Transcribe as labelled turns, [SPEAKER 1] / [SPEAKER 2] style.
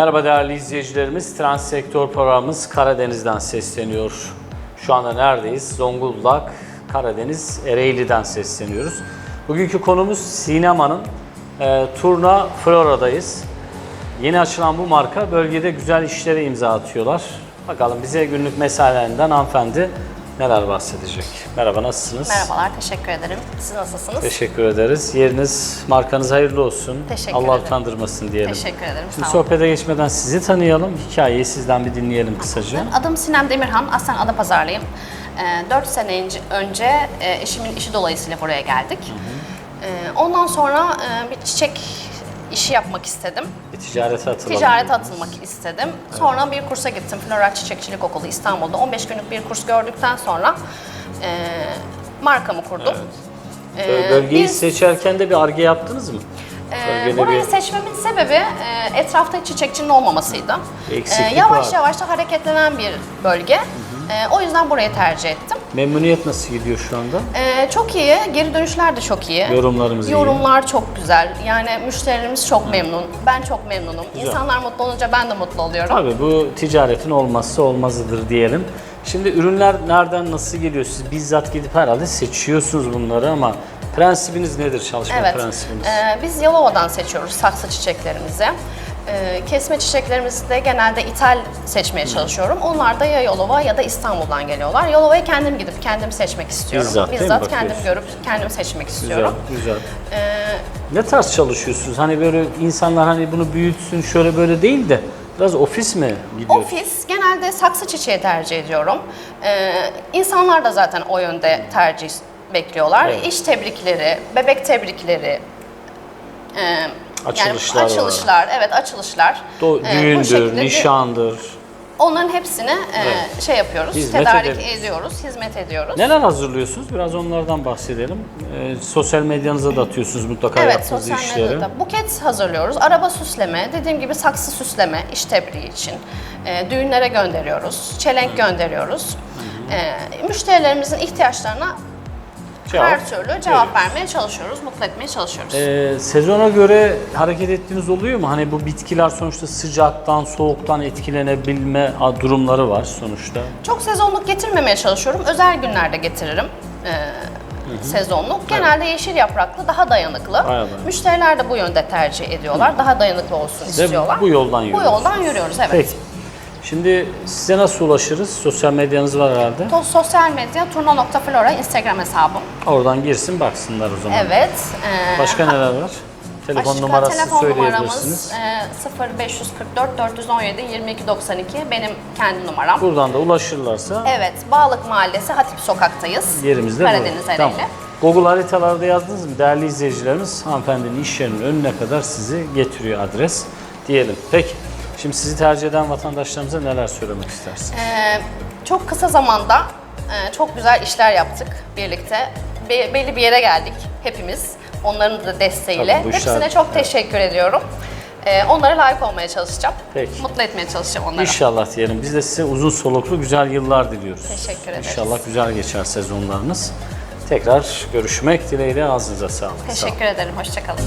[SPEAKER 1] Merhaba değerli izleyicilerimiz. Transsektör programımız Karadeniz'den sesleniyor. Şu anda neredeyiz? Zonguldak, Karadeniz, Ereğli'den sesleniyoruz. Bugünkü konumuz Sinema'nın e, Turna Flora'dayız. Yeni açılan bu marka bölgede güzel işlere imza atıyorlar. Bakalım bize günlük mesailerinden hanımefendi neler bahsedecek. Merhaba nasılsınız?
[SPEAKER 2] Merhabalar, teşekkür ederim. Siz nasılsınız?
[SPEAKER 1] Teşekkür ederiz. Yeriniz, markanız hayırlı olsun.
[SPEAKER 2] Teşekkür
[SPEAKER 1] Allah
[SPEAKER 2] ederim.
[SPEAKER 1] utandırmasın diyelim.
[SPEAKER 2] Teşekkür ederim,
[SPEAKER 1] Şimdi
[SPEAKER 2] sağ olun.
[SPEAKER 1] sohbete geçmeden sizi tanıyalım. Hikayeyi sizden bir dinleyelim kısaca.
[SPEAKER 2] Adım Sinem Demirhan, aslen Adapazarlıyım. 4 sene önce- e, eşimin işi dolayısıyla buraya geldik. E, Ondan sonra e, bir çiçek işi yapmak istedim.
[SPEAKER 1] Ticarete atılalım.
[SPEAKER 2] Ticarete atılmak istedim. Sonra bir kursa gittim. Floral Çiçekçilik Okulu İstanbul'da. 15 günlük bir kurs gördükten sonra e, markamı kurdum. E,
[SPEAKER 1] Böyle Bölgeyi
[SPEAKER 2] biz-
[SPEAKER 1] seçerken de bir arge yaptınız mı?
[SPEAKER 2] Ee,
[SPEAKER 1] Bölgede
[SPEAKER 2] burayı
[SPEAKER 1] bir-
[SPEAKER 2] seçmemin sebebi e, etrafta çiçekçinin olmamasıydı.
[SPEAKER 1] Eksiklik
[SPEAKER 2] Ee, yavaş
[SPEAKER 1] var.
[SPEAKER 2] yavaş da hareketlenen bir bölge. Ee, o yüzden burayı tercih ettim.
[SPEAKER 1] Memnuniyet nasıl gidiyor şu anda?
[SPEAKER 2] Ee, çok iyi, geri dönüşler de çok iyi.
[SPEAKER 1] Yorumlarımız iyi.
[SPEAKER 2] Yorumlar çok güzel. Yani müşterilerimiz çok memnun. Ben çok memnunum.
[SPEAKER 1] Güzel.
[SPEAKER 2] İnsanlar mutlu olunca ben de mutlu oluyorum.
[SPEAKER 1] Tabii bu ticaretin olmazsa olmazıdır diyelim. Şimdi ürünler nereden nasıl geliyor? Siz bizzat gidip herhalde seçiyorsunuz bunları ama prensibiniz nedir çalışma
[SPEAKER 2] Evet.
[SPEAKER 1] prensibiniz?
[SPEAKER 2] Ee, biz Yalova'dan seçiyoruz saksı çiçeklerimizi. Ee, kesme çiçeklerimizi de genelde ithal seçmeye çalışıyorum. Onlar da ya Yalova ya da İstanbul'dan geliyorlar. Yalova'ya kendim gidip kendim seçmek istiyorum.
[SPEAKER 1] Bizzat değil mi
[SPEAKER 2] kendim
[SPEAKER 1] bakıyorsun?
[SPEAKER 2] görüp kendim seçmek
[SPEAKER 1] Güzel,
[SPEAKER 2] istiyorum.
[SPEAKER 1] güzel.
[SPEAKER 2] Ee,
[SPEAKER 1] Ne tarz çalışıyorsunuz? Hani böyle insanlar hani bunu büyütsün şöyle böyle değil de biraz ofis mi gidiyor?
[SPEAKER 2] ofis genelde saksı çiçeği tercih ediyorum. Ee, insanlar da zaten o yönde tercih bekliyorlar.
[SPEAKER 1] Evet.
[SPEAKER 2] İş tebrikleri, bebek tebrikleri, e,
[SPEAKER 1] Açılışlar
[SPEAKER 2] yani
[SPEAKER 1] var.
[SPEAKER 2] açılışlar, evet açılışlar.
[SPEAKER 1] Do-
[SPEAKER 2] Ee,
[SPEAKER 1] düğündür,
[SPEAKER 2] bir-
[SPEAKER 1] nişandır.
[SPEAKER 2] Onların hepsini e, şey yapıyoruz,
[SPEAKER 1] Hizmet
[SPEAKER 2] tedarik
[SPEAKER 1] edelim.
[SPEAKER 2] ediyoruz, hizmet ediyoruz.
[SPEAKER 1] Neler hazırlıyorsunuz? Biraz onlardan bahsedelim. Ee, sosyal medyanıza da atıyorsunuz mutlaka
[SPEAKER 2] Evet,
[SPEAKER 1] yaptığınız
[SPEAKER 2] sosyal
[SPEAKER 1] işleri.
[SPEAKER 2] medyada buket hazırlıyoruz. Araba süsleme, dediğim gibi saksı süsleme, iş tebriği için. E, düğünlere gönderiyoruz, çelenk gönderiyoruz. E, müşterilerimizin ihtiyaçlarına
[SPEAKER 1] Cevap
[SPEAKER 2] her türlü cevap
[SPEAKER 1] veriyoruz.
[SPEAKER 2] vermeye çalışıyoruz, mutlu etmeye çalışıyoruz.
[SPEAKER 1] Ee, sezona göre hareket ettiğiniz oluyor mu? Hani bu bitkiler sonuçta sıcaktan, soğuktan etkilenebilme durumları var sonuçta.
[SPEAKER 2] Çok sezonluk getirmemeye çalışıyorum. Özel günlerde getiririm. e, sezonluk. Genelde yeşil yapraklı, daha dayanıklı.
[SPEAKER 1] dayanıklı.
[SPEAKER 2] Müşteriler de bu yönde tercih ediyorlar. Daha dayanıklı olsun
[SPEAKER 1] Siz
[SPEAKER 2] istiyorlar.
[SPEAKER 1] bu yoldan
[SPEAKER 2] Bu
[SPEAKER 1] yürüyorsunuz.
[SPEAKER 2] yoldan yürüyoruz evet.
[SPEAKER 1] Peki. Şimdi size nasıl ulaşırız? Sosyal medyanız var herhalde.
[SPEAKER 2] To- Sosyal medya turna.flora Instagram hesabım.
[SPEAKER 1] Oradan girsin baksınlar o zaman.
[SPEAKER 2] Evet. e,
[SPEAKER 1] Başka neler var? Telefon
[SPEAKER 2] başka
[SPEAKER 1] numarası
[SPEAKER 2] telefon
[SPEAKER 1] söyleyebilirsiniz.
[SPEAKER 2] numaramız e, 0544 417 2292 benim kendi numaram.
[SPEAKER 1] Buradan da ulaşırlarsa
[SPEAKER 2] Evet, Bağlık Mahallesi Hatip Sokak'tayız.
[SPEAKER 1] yerimizde
[SPEAKER 2] Karadeniz
[SPEAKER 1] bu.
[SPEAKER 2] Ereğli.
[SPEAKER 1] Tamam. Google haritalarda yazdınız mı? Değerli izleyicilerimiz hanımefendinin iş yerinin önüne kadar sizi getiriyor adres diyelim. Peki. Şimdi sizi tercih eden vatandaşlarımıza neler söylemek istersiniz?
[SPEAKER 2] Ee, çok kısa zamanda e, çok güzel işler yaptık birlikte. Be- belli bir yere geldik hepimiz. Onların da desteğiyle.
[SPEAKER 1] Tabii bu işler-
[SPEAKER 2] Hepsine çok teşekkür ediyorum. Ee, onlara layık olmaya çalışacağım.
[SPEAKER 1] Peki.
[SPEAKER 2] Mutlu etmeye çalışacağım onları.
[SPEAKER 1] İnşallah diyelim. Biz de size uzun soluklu güzel yıllar diliyoruz.
[SPEAKER 2] Teşekkür ederiz.
[SPEAKER 1] İnşallah güzel geçer sezonlarınız. Tekrar görüşmek dileğiyle ağzınıza sağlık. Sağ olun.
[SPEAKER 2] Teşekkür ederim. Hoşçakalın.